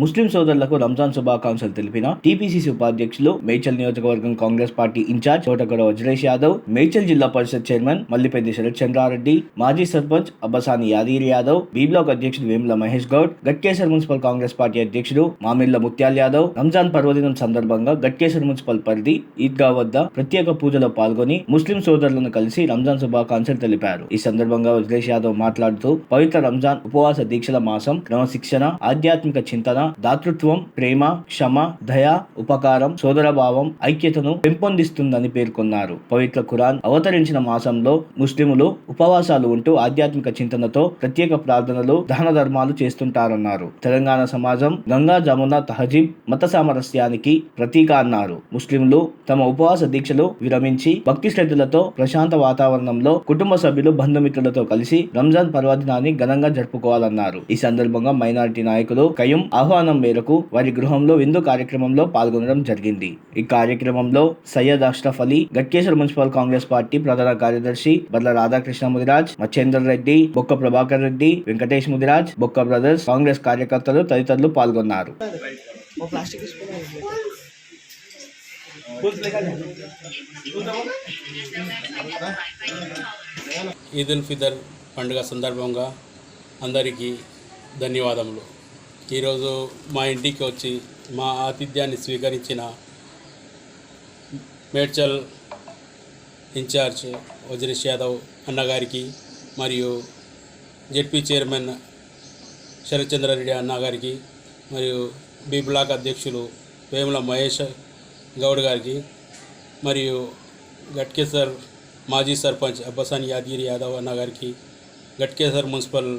ముస్లిం సోదరులకు రంజాన్ శుభాకాంక్షలు తెలిపిన టీపీసీసీ ఉపాధ్యక్షులు మేచల్ నియోజకవర్గం Congress party in charge Thotagada Vajresh Yadav Medchal zilla parishad chairman Mallipeddi Sharath Chandrareddy మాజీ సర్పంచ్ అబ్బసాని యాదగిరి యాదవ్ బి బ్లాక్ అధ్యక్షుడు వేముల మహేష్ గౌడ్ గట్కేసర్ మున్సిపల్ కాంగ్రెస్ పార్టీ అధ్యక్షుడు మామిళ్ళ ముత్యాల్ యాదవ్. రంజాన్ పర్వదినం సందర్భంగా గట్కేసర్ మున్సిపల్ పరిధి ఈద్గా వద్ద ప్రత్యేక పూజలో పాల్గొని ముస్లిం సోదరులను కలిసి రంజాన్ శుభాకాంక్షలు తెలిపారు. ఈ సందర్భంగా వజ్రేష్ యాదవ్ మాట్లాడుతూ పవిత్ర రంజాన్ ఉపవాస దీక్షల మాసం క్రమశిక్షణ ఆధ్యాత్మిక చింతన దాతృత్వం ప్రేమ క్షమ దయ ఉపకారం సోదరభావం ఐక్యతను పెంపొందిస్తుందని పేర్కొన్నారు. పవిత్ర ఖురాన్ అవతరించిన మాసంలో ముస్లిములు ఉపవాసాలు ఉంటూ ఆధ్యాత్మిక చింతనతో ప్రత్యేక ప్రార్థనలు దాన ధర్మాలు చేస్తుంటారన్నారు. తెలంగాణ సమాజం గంగా జమున తహజీబ్ మత సామరస్యానికి ప్రతీక అన్నారు. ముస్లింలు తమ ఉపవాస దీక్షలు విరమించి భక్తి శ్రద్ధలతో ప్రశాంత వాతావరణంలో కుటుంబ సభ్యులు బంధుమిత్రులతో కలిసి రంజాన్ పర్వదినాన్ని ఘనంగా జరుపుకోవాలన్నారు. ఈ సందర్భంగా మైనారిటీ నాయకులు కయ్యం ఆహ్వాన్ మేరకు వారి గృహంలో విందు కార్యక్రమంలో పాల్గొనడం జరిగింది. ఈ కార్యక్రమంలో సయ్యద్ అష్రఫ్ అలీ గట్కేశ్వర మున్సిపల్ కాంగ్రెస్ పార్టీ ప్రధాన కార్యదర్శి బర్ల రాధాకృష్ణ ముదిరాజ్ మచ్చేందర్ రెడ్డి బొక్క ప్రభాకర్ రెడ్డి వెంకటేష్ ముదిరాజ్ బొక్క బ్రదర్స్ కాంగ్రెస్ కార్యకర్తలు తదితరులు పాల్గొన్నారు. ఈద్ ఉల్ ఫితర్ పండుగ సందర్భంగా అందరికీ ధన్యవాదములు. ఈరోజు మా ఇంటికి వచ్చి మా ఆతిథ్యాన్ని స్వీకరించిన మేడ్చల్ ఇన్ఛార్జ్ వజ్రేష్ యాదవ్ అన్నగారికి మరియు జెడ్పీ చైర్మన్ శరత్చంద్రారెడ్డి అన్నగారికి మరియు బి బ్లాక్ అధ్యక్షులు వేముల మహేష్ గౌడ్ గారికి మరియు గట్కేసర్ మాజీ సర్పంచ్ అబ్బసాని యాదగిరి యాదవ్ అన్న గారికి గట్కేసర్ మున్సిపల్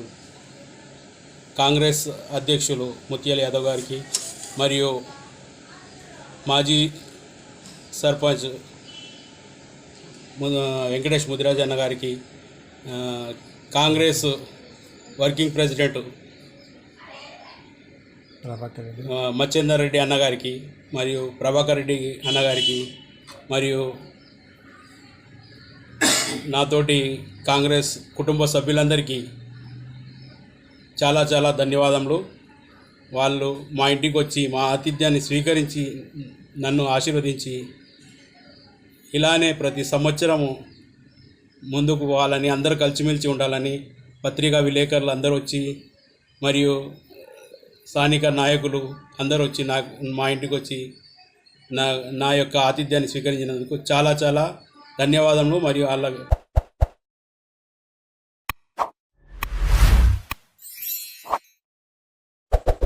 కాంగ్రెస్ అధ్యక్షులు ముత్యాల యాదవ్ గారికి మరియు మాజీ సర్పంచ్ వెంకటేష్ ముదిరాజ్ అన్న గారికి కాంగ్రెస్ వర్కింగ్ ప్రెసిడెంట్ మచ్చేందర్ రెడ్డి అన్నగారికి మరియు ప్రభాకర్ రెడ్డి అన్నగారికి మరియు నాతోటి కాంగ్రెస్ కుటుంబ సభ్యులందరికీ చాలా చాలా ధన్యవాదములు. వాళ్ళు మా ఇంటికి వచ్చి మా ఆతిథ్యాన్ని స్వీకరించి నన్ను ఆశీర్వదించి ఇలానే ప్రతి సంవత్సరము ముందుకు పోవాలని అందరూ కలిసిమెలిసి ఉండాలని పత్రికా విలేకరులు అందరూ వచ్చి మరియు స్థానిక నాయకులు అందరూ వచ్చి నా మా ఇంటికి వచ్చి నా నా యొక్క ఆతిథ్యాన్ని స్వీకరించినందుకు చాలా చాలా ధన్యవాదములు. మరియు వాళ్ళ